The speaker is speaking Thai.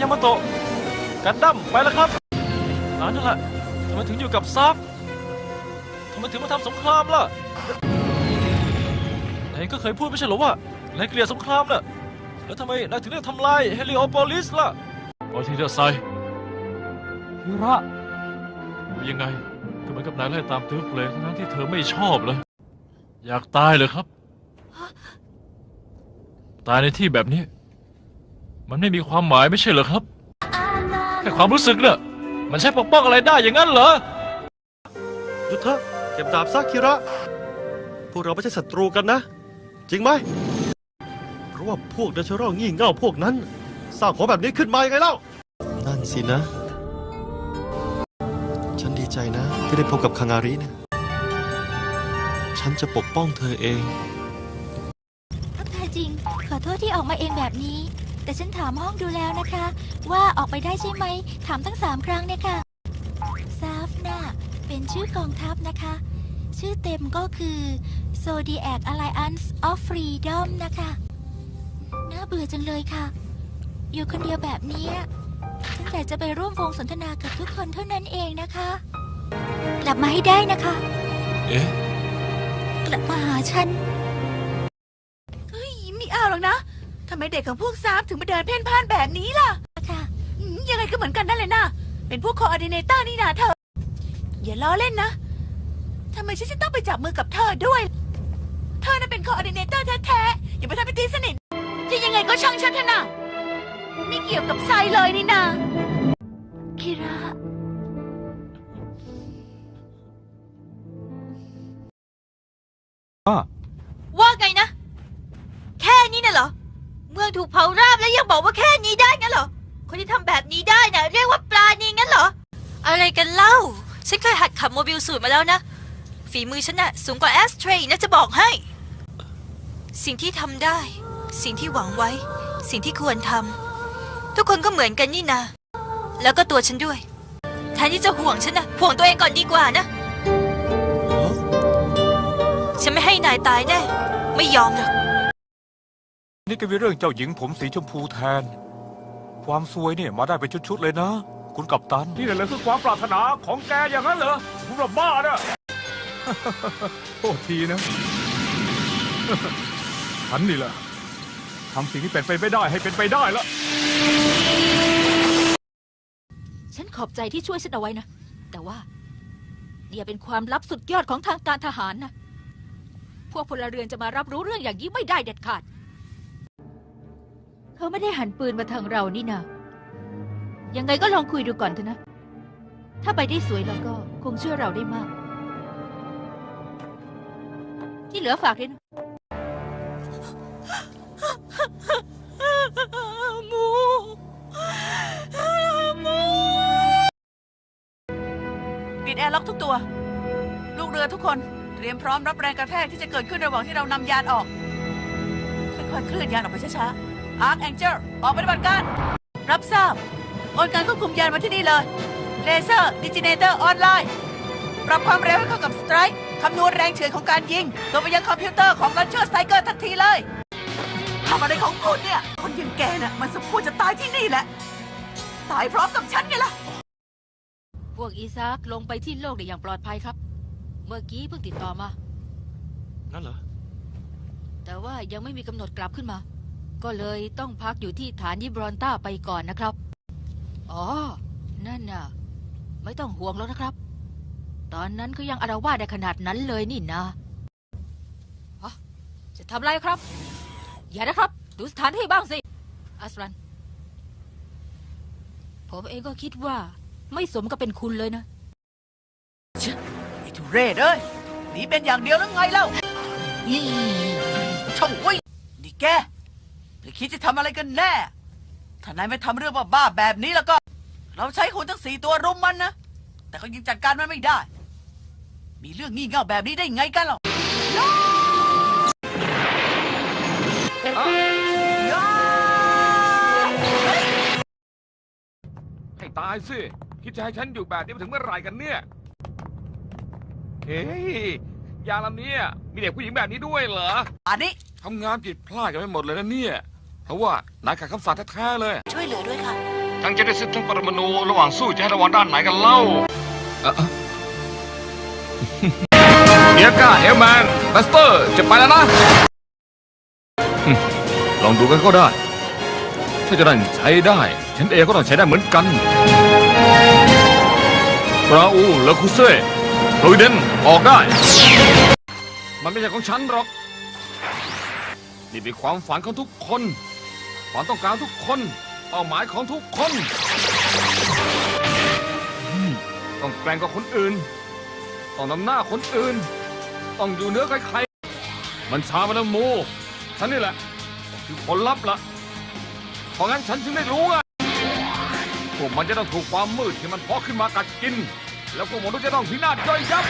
ยามาโตะกันดั้มไปแล้วครับนั่นแหละทำไมถึงอยู่กับซัฟทำไมถึงมาทำสงครามล่ะนายก็เคยพูดไม่ใช่เหรอว่านายเกลียดสงครามน่ะแล้วทำไมนายถึงเลือกทำลายเฮลิโอโปลิสล่ะโอทีเดอร์ไซฮิระยังไงก็เหมือนกับนายไล่ตามตื้อเฟลงทั้งที่เธอไม่ชอบเลย อยากตายเลยครับ ตายในที่แบบนี้ มันไม่มีความหมายไม่ใช่เหรอครับ แค่ความรู้สึกเนี่ยมันใช่ปกป้องอะไรได้อย่างนั้นเหรอ หยุดเถอะเก็บดาบซะคิระ พวกเราไม่ใช่ศัตรูกันนะ จริงไหม เพราะว่าพวกเดชเชอรัลงี่เง่าพวกนั้น สร้างของแบบนี้ขึ้นมายังไงเล่า นั่นสินะ ฉันดีใจนะ ที่ได้พบกับคังอาริเนี่ยฉันจะปกป้องเธอเองถ้าแท้จริง ขอโทษที่ออกมาเองแบบนี้ แต่ฉันถามห้องดูแล้วนะคะ ว่าออกไปได้ใช่ไหม ถามตั้งสามครั้งเนี่ยค่ะซาฟน่ะเป็นชื่อกองทัพนะคะ ชื่อเต็มก็คือ Zodiac Alliance of Freedom นะคะ น่าเบื่อจังเลยค่ะ อยู่คนเดียวแบบนี้ฉันอยากจะไปร่วมวงสนทนากับทุกคนเท่านั้นเองนะคะ กลับมาให้ได้นะคะ เอ๊ะ กลับมาหาฉันำไมเด็กของพวกซาฟถึงมาเดินเพ่นพ่านแบบนี้ล่ะค่ะอืมยังไงก็เหมือนกันนั่นเลยนะเป็นพวกคออร์ดิเนเตอร์นี่นะเธอ อย่าล้อเล่นนะทำไมฉันจะต้องไปจับมือกับเธอด้วย เธอน่ะเป็นคออร์ดิเนเตอร์แท้ๆอย่าไปทำเป็นตีสนิทจะยังไงก็ช่างฉันเถอะนะไม่เกี่ยวกับไซเลยนี่นาคิระ ว่าไงนะ แค่นี้น่ะเหรอ เมืองถูกเผาราบแล้วยังบอกว่าแค่นี้ได้งั้นเหรอ คนที่ทำแบบนี้ได้น่ะเรียกว่าปลานีงั้นเหรอ อะไรกันเล่า ฉันเคยหัดขับโมบิลสูตรมาแล้วนะ ฝีมือฉันน่ะสูงกว่าแอสเทรย์นะจะบอกให้ สิ่งที่ทำได้ สิ่งที่หวังไว้ สิ่งที่ควรทำทุกคนก็เหมือนกันนี่นา แล้วก็ตัวฉันด้วยแทนที่จะห่วงฉันนะห่วงตัวเองก่อนดีกว่านะ ฉันไม่ให้นายตายแน่ ไม่ยอมหรอก นี่ก็มีเรื่องเจ้าหญิงผมสีชมพูแทน ความซวยเนี่ยมาได้เป็นชุดๆเลยนะ คุณกัปตัน นี่แหละคือความปรารถนาของแกอย่างนั้นเหรอคุณระบ้านะโทษทีนะ ฉันนี่แหละทำสิ่งที่เป็นไปไม่ได้ให้เป็นไปได้แล้วฉันขอบใจที่ช่วยฉันเอาไว้นะ แต่ว่าเนี่ยเป็นความลับสุดยอดของทางการทหารนะ พวกพลเรือนจะมารับรู้เรื่องอย่างนี้ไม่ได้เด็ดขาด เขาไม่ได้หันปืนมาทางเรานี่นะยังไงก็ลองคุยดูก่อนเถอะนะ ถ้าไปได้สวยแล้วก็คงเชื่อเราได้มาก ที่เหลือฝากด้วยนะปิดแอร์ล็อกทุกตัว ลูกเรือทุกคนเตรียมพร้อมรับแรงกระแทกที่จะเกิดขึ้นระหว่างที่เรานำยานออกค่อยๆเคลื่อนยานออกไปช้าๆ อาร์คแองเจิลออกปฏิบัติการ รับทราบโอนการควบคุมยานมาที่นี่เลยเลเซอร์ดิจิเนเตอร์ออนไลน์ปรับความเร็วให้เข้ากับสไตร์คำนวณแรงเฉื่อยของการยิงส่งไปยังคอมพิวเตอร์ของลันเชอร์สไตเกอร์ทันทีเลยทำอะไรของคุณเนี่ย คนอยังแกน่ะมันสมควรจะตายที่นี่แหละ ตายพร้อมกับฉันไงล่ะ พวกอีซากลงไปที่โลกได้อย่างปลอดภัยครับ เมื่อกี้เพิ่งติดต่อมา นั่นเหรอ แต่ว่ายังไม่มีกำหนดกลับขึ้นมา ก็เลยต้องพักอยู่ที่ฐานยิบรอนต้าไปก่อนนะครับ อ๋อ นั่นน่ะ ไม่ต้องห่วงแล้วนะครับ ตอนนั้นก็ยังอารวาสได้ขนาดนั้นเลยนี่นะฮะจะทำไรครับ อย่านะครับ ดูสถานที่บ้างสิอัสรัน ผมเองก็คิดว่า ไม่สมกับเป็นคุณเลยนะไอ้ทุเรศเอ้ยหนีเป็นอย่างเดียวแล้วไงเล่าอีช่างเว้ยนี่แก ธอคิดจะทำอะไรกันแน่ ถ้านายไม่ทำเรื่องบ้าๆแบบนี้แล้วก็ เราใช้คนทั้งสี่ตัวรุมมันนะ แต่ก็ยังจัดการมันไม่ได้ มีเรื่องงี่เง่าแบบนี้ได้ไงกันหรอให้ตายสิ คิดจะให้ฉันอยู่แบบนี้ถึงเมื่อไหร่กันเนี่ย เฮ้ย ยาลำเนี้มีเด็กผู้หญิงแบบนี้ด้วยเหรอ อันนี้ ทำงานผิดพลาดกันไปหมดเลยนะเนี่ย เพราะว่านายขัดคำสั่งแท้ๆเลยช่วยเหลือด้วยค่ะ ทั้งเจเนซิสทั้งปรมาณูระหว่างสู้จะให้ระวังด้านไหนกันเล่าเดียก้าเอลแมนบัสเตอร์จะไปแล้วนะหึลองดูกันก็ได้ ถ้าจะนั่นใช้ได้ ฉันเองก็ต้องใช้ได้เหมือนกันราอูเลคูเซ่โรยเดนออกได้ มันไม่ใช่ของฉันหรอก นี่เป็นความฝันของทุกคน ความต้องการทุกคน เป้าหมายของทุกคน ต้องแกล้งกับคนอื่น ต้องนำหน้าคนอื่น ต้องอยู่เหนือใครๆมันช้าไปแล้วโมฉันนี่แหละคือผลลัพธ์ละเพราะงั้นฉันจึงได้รู้ไงพวกมันจะต้องถูกความมืดที่มันเพาะขึ้นมากัดกิน แล้วพวกมนุษย์จะต้องพินาศย่อยยับ